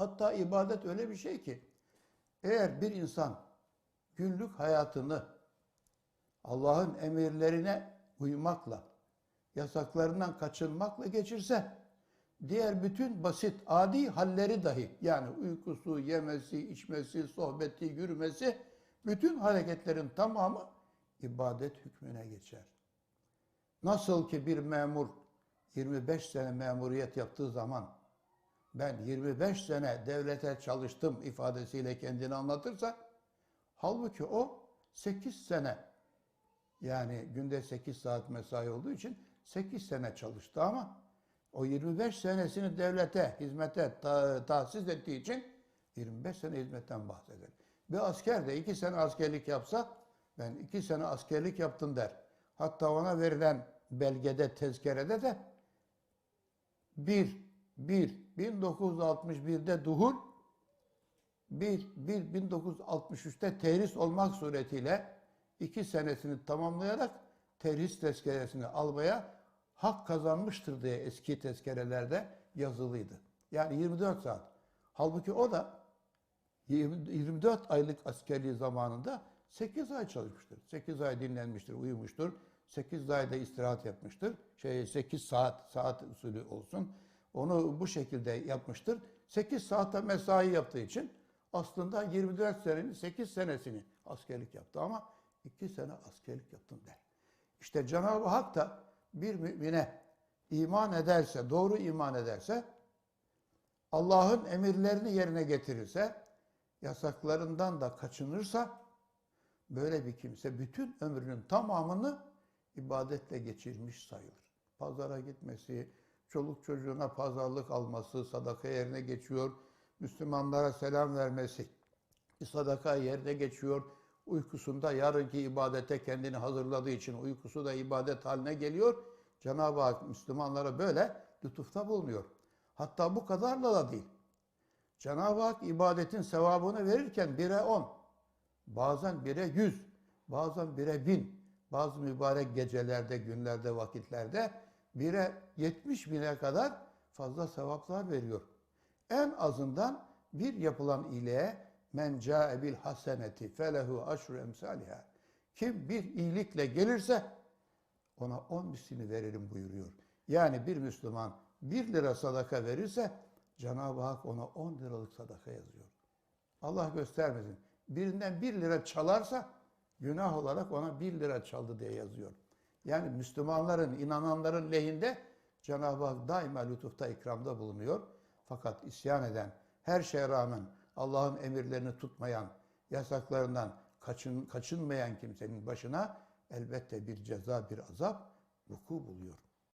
Hatta ibadet öyle bir şey ki eğer bir insan günlük hayatını Allah'ın emirlerine uymakla, yasaklarından kaçınmakla geçirse, diğer bütün basit, adi halleri dahi, yani uykusu, yemesi, içmesi, sohbeti, yürümesi, bütün hareketlerin tamamı ibadet hükmüne geçer. Nasıl ki bir memur 25 sene memuriyet yaptığı zaman ben 25 sene devlete çalıştım ifadesiyle kendini anlatırsa halbuki o 8 sene yani günde 8 saat mesai olduğu için 8 sene çalıştı ama o 25 senesini devlete, hizmete ta- tahsis ettiği için 25 sene hizmetten bahseder. Bir asker de 2 sene askerlik yapsa ben 2 sene askerlik yaptım der. Hatta ona verilen belgede, tezkerede de 1, 1, 1961'de duhul, 1, 1, 1963'te terhis olmak suretiyle 2 senesini tamamlayarak terhis tezkeresini almaya hak kazanmıştır diye eski tezkerelerde yazılıydı. Yani 24 saat. Halbuki o da 20 24 aylık askerliği zamanında 8 ay çalışmıştır. 8 ay dinlenmiştir, uyumuştur. 8 ayda istirahat yapmıştır. Şey 8 saat, saat usulü olsun. Onu bu şekilde yapmıştır. 8 saatte mesai yaptığı için aslında 24 senenin 8 senesini askerlik yaptı ama 2 sene askerlik yaptım der. İşte Cenab-ı Hak da bir mümine iman ederse, doğru iman ederse, Allah'ın emirlerini yerine getirirse, yasaklarından da kaçınırsa, böyle bir kimse bütün ömrünün tamamını ibadetle geçirmiş sayılır. Pazara gitmesi, çoluk çocuğuna pazarlık alması, sadaka yerine geçiyor, Müslümanlara selam vermesi, sadaka yerine geçiyor, uykusunda yarınki ibadete kendini hazırladığı için uykusu da ibadet haline geliyor. Cenab-ı Hak Müslümanlara böyle lütufta bulunuyor. Hatta bu kadarla da değil. Cenab-ı Hak ibadetin sevabını verirken bire on, bazen bire yüz, bazen bire bin, bazı mübarek gecelerde, günlerde, vakitlerde bire yetmiş bine kadar fazla sevaplar veriyor. En azından bir yapılan iyiliğe men ca'e bil haseneti felehu aşru emsaliha. Kim bir iyilikle gelirse ona on mislini veririm buyuruyor. Yani bir Müslüman bir lira sadaka verirse Cenab-ı Hak ona on liralık sadaka yazıyor. Allah göstermesin. Birinden bir lira çalarsa günah olarak ona bir lira çaldı diye yazıyor. Yani Müslümanların, inananların lehinde Cenab-ı Hak daima lütufta, ikramda bulunuyor. Fakat isyan eden, her şeye rağmen Allah'ın emirlerini tutmayan, yasaklarından kaçın, kaçınmayan kimsenin başına elbette bir ceza, bir azap vuku buluyor.